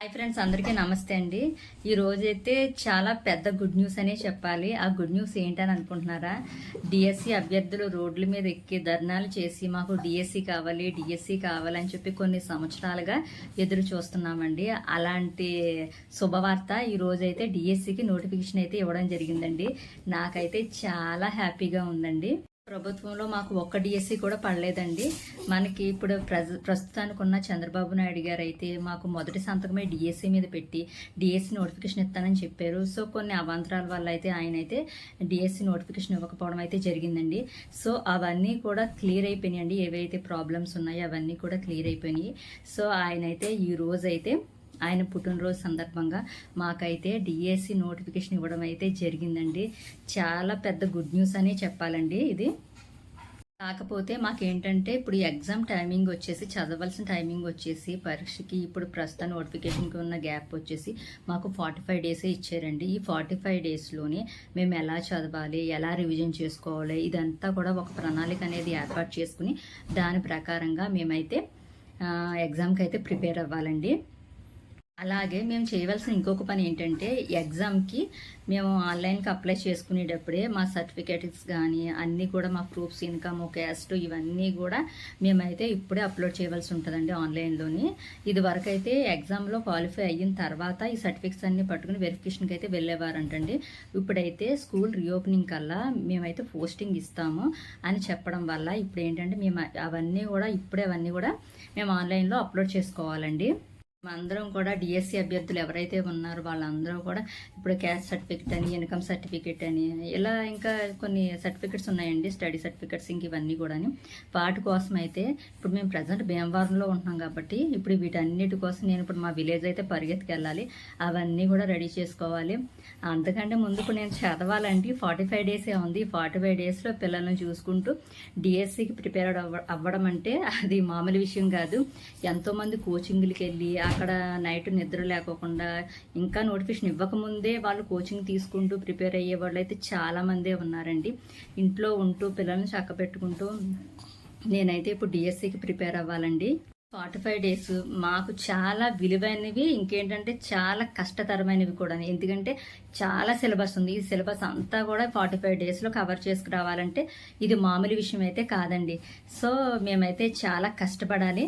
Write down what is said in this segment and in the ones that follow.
Hi friends అందరికీ నమస్తే అండి. ఈ రోజైతే చాలా పెద్ద గుడ్ న్యూస్ అనే చెప్పాలి. ఆ గుడ్ న్యూస్ ఏంటని అనుకుంటున్నారా? డిఎస్సి అభ్యర్థులు రోడ్ల మీద ఎక్కి ధర్నాలు చేసి మాకు డిఎస్సి కావాలి డిఎస్సి కావాలని చెప్పి కొన్ని సంవత్సరాలుగా ఎదురు చూస్తున్నామండి. అలాంటి శుభవార్త ఈ రోజైతే డిఎస్సికి నోటిఫికేషన్ అయితే ఇవ్వడం జరిగిందండి. నాకైతే చాలా హ్యాపీగా ఉందండి. ప్రభుత్వంలో మాకు ఒక్క డిఎస్సి కూడా పడలేదండి. మనకి ఇప్పుడు ప్రజ ప్రస్తుతానికి ఉన్న చంద్రబాబు నాయుడు గారు అయితే మాకు మొదటి సంతకమే డిఎస్సి మీద పెట్టి డిఎస్సి నోటిఫికేషన్ ఇస్తానని చెప్పారు. సో కొన్ని అవాంతరాల వల్ల అయితే ఆయన అయితే డిఎస్సి నోటిఫికేషన్ ఇవ్వకపోవడం అయితే జరిగిందండి. సో అవన్నీ కూడా క్లియర్ అయిపోయినాయండి. ఏవైతే ప్రాబ్లమ్స్ ఉన్నాయో అవన్నీ కూడా క్లియర్ అయిపోయినాయి. సో ఆయన అయితే ఈ రోజు అయితే ఆయన పుట్టినరోజు సందర్భంగా మాకైతే డిఎస్సి నోటిఫికేషన్ ఇవ్వడం అయితే జరిగిందండి. చాలా పెద్ద గుడ్ న్యూస్ అని చెప్పాలండి ఇది. కాకపోతే మాకేంటంటే ఇప్పుడు ఈ ఎగ్జామ్ టైమింగ్ వచ్చేసి చదవాల్సిన టైమింగ్ వచ్చేసి పరీక్షకి ఇప్పుడు ప్రస్తుతం నోటిఫికేషన్కి ఉన్న గ్యాప్ వచ్చేసి మాకు ఫార్టీ ఫైవ్ డేసే ఇచ్చారండి. ఈ ఫార్టీ ఫైవ్ డేస్లోనే మేము ఎలా చదవాలి ఎలా రివిజన్ చేసుకోవాలి ఇదంతా కూడా ఒక ప్రణాళిక అనేది ఏర్పాటు చేసుకుని దాని ప్రకారంగా మేమైతే ఎగ్జామ్కి అయితే ప్రిపేర్ అవ్వాలండి. అలాగే మేము చేయవలసిన ఇంకొక పని ఏంటంటే ఎగ్జామ్కి మేము ఆన్లైన్కి అప్లై చేసుకునేటప్పుడే మా సర్టిఫికేట్స్ కానీ అన్నీ కూడా మా ప్రూఫ్స్ ఇన్కమ్ క్యాస్ట్ ఇవన్నీ కూడా మేమైతే ఇప్పుడే అప్లోడ్ చేయవలసి ఉంటుందండి ఆన్లైన్లోని. ఇది వరకు అయితే ఎగ్జామ్లో క్వాలిఫై అయిన తర్వాత ఈ సర్టిఫికేట్స్ అన్ని పట్టుకుని వెరిఫికేషన్కి అయితే వెళ్ళేవారంటండి. ఇప్పుడైతే స్కూల్ రీఓపెనింగ్ కల్లా మేమైతే పోస్టింగ్ ఇస్తాము అని చెప్పడం వల్ల ఇప్పుడు ఏంటంటే మేము అవన్నీ కూడా ఇప్పుడే అవన్నీ కూడా మేము ఆన్లైన్లో అప్లోడ్ చేసుకోవాలండి. అందరం కూడా డిఎస్సి అభ్యర్థులు ఎవరైతే ఉన్నారో వాళ్ళందరూ కూడా ఇప్పుడు క్యాస్ట్ సర్టిఫికెట్ అని ఇన్కమ్ సర్టిఫికెట్ అని ఇలా ఇంకా కొన్ని సర్టిఫికెట్స్ ఉన్నాయండి స్టడీ సర్టిఫికెట్స్ ఇంక ఇవన్నీ కూడా వాటి కోసం అయితే ఇప్పుడు మేము ప్రజెంట్ భీమవరంలో ఉంటున్నాం కాబట్టి ఇప్పుడు వీటన్నిటి కోసం నేను ఇప్పుడు మా విలేజ్ అయితే పరిగెత్తికి వెళ్ళాలి అవన్నీ కూడా రెడీ చేసుకోవాలి. అంతకంటే ముందుకు నేను చదవాలంటే ఫార్టీ ఫైవ్ డేసే ఉంది. ఫార్టీ ఫైవ్ డేస్లో పిల్లల్ని చూసుకుంటూ డిఎస్సికి ప్రిపేర్ అవ్వ అవ్వడం అంటే అది మామూలు విషయం కాదు. ఎంతోమంది కోచింగ్లకి వెళ్ళి అక్కడ నైట్ నిద్ర లేకోకుండా ఇంకా నోటిఫికేషన్ ఇవ్వకముందే వాళ్ళు కోచింగ్ తీసుకుంటూ ప్రిపేర్ అయ్యే వాళ్ళు అయితే చాలామందే ఉన్నారండి. ఇంట్లో ఉంటూ పిల్లల్ని చక్క పెట్టుకుంటూ నేనైతే ఇప్పుడు డిఎస్సికి ప్రిపేర్ అవ్వాలండి. ఫార్టీ ఫైవ్ డేస్ మాకు చాలా విలువైనవి ఇంకేంటంటే చాలా కష్టతరమైనవి కూడా ఎందుకంటే చాలా సిలబస్ ఉంది. ఈ సిలబస్ అంతా కూడా ఫార్టీ ఫైవ్ డేస్లో కవర్ చేసుకురావాలంటే ఇది మామూలు విషయం అయితే కాదండి. సో మేమైతే చాలా కష్టపడాలి.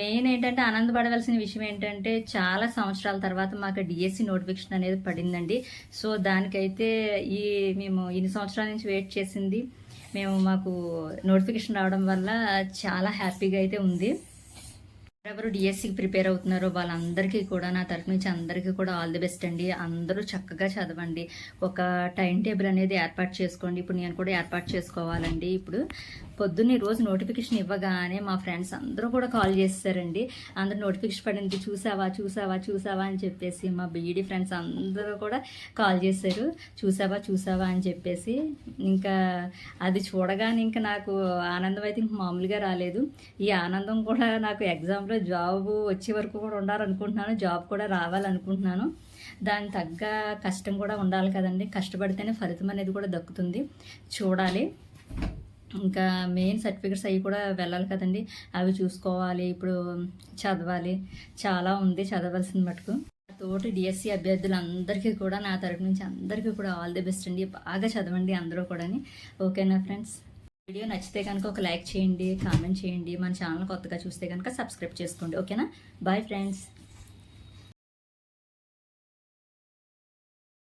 మెయిన్ ఏంటంటే ఆనందపడవలసిన విషయం ఏంటంటే చాలా సంవత్సరాల తర్వాత మాకు డిఎస్సి నోటిఫికేషన్ అనేది పడిందండి. సో దానికైతే ఈ మేము ఇన్ని సంవత్సరాల నుంచి వెయిట్ చేసింది. మేము మాకు నోటిఫికేషన్ రావడం వల్ల చాలా హ్యాపీగా అయితే ఉంది. ఎవరెవరు డిఎస్సికి ప్రిపేర్ అవుతున్నారో వాళ్ళందరికీ కూడా నా తరపు నుంచి అందరికీ కూడా ఆల్ ది బెస్ట్ అండి. అందరూ చక్కగా చదవండి. ఒక టైం టేబుల్ అనేది ఏర్పాటు చేసుకోండి. ఇప్పుడు నేను కూడా ఏర్పాటు చేసుకోవాలండి. ఇప్పుడు పొద్దున్న ఈ రోజు నోటిఫికేషన్ ఇవ్వగానే మా ఫ్రెండ్స్ అందరూ కూడా కాల్ చేస్తారండి. అందరూ నోటిఫికేషన్ పడింది చూసావా చూసావా చూసావా అని చెప్పేసి మా బీఈడి ఫ్రెండ్స్ అందరూ కూడా కాల్ చేశారు. చూసావా చూసావా అని చెప్పేసి ఇంకా అది చూడగానే ఇంకా నాకు ఆనందం అయితే ఇంక మామూలుగా రాలేదు. ఈ ఆనందం కూడా నాకు ఎగ్జామ్లో జాబ్ వచ్చే వరకు కూడా ఉండాలనుకుంటున్నాను. జాబ్ కూడా రావాలనుకుంటున్నాను. దానికి తగ్గ కష్టం కూడా ఉండాలి కదండి. కష్టపడితేనే ఫలితం అనేది కూడా దక్కుతుంది. చూడాలి. ఇంకా మెయిన్ సర్టిఫికెట్స్ అవి కూడా వెళ్ళాలి కదండి. అవి చూసుకోవాలి. ఇప్పుడు చదవాలి. చాలా ఉంది చదవాల్సిన మటుకు. తోటి డిఎస్సి అభ్యర్థులందరికీ కూడా నా తరపు నుంచి అందరికీ కూడా ఆల్ ది బెస్ట్ అండి. బాగా చదవండి అందరూ కూడా ఓకేనా ఫ్రెండ్స్? వీడియో నచ్చితే కనుక ఒక లైక్ చేయండి కామెంట్ చేయండి మన ఛానల్ కొత్తగా చూస్తే కనుక సబ్స్క్రైబ్ చేసుకోండి. ఓకేనా? Bye friends.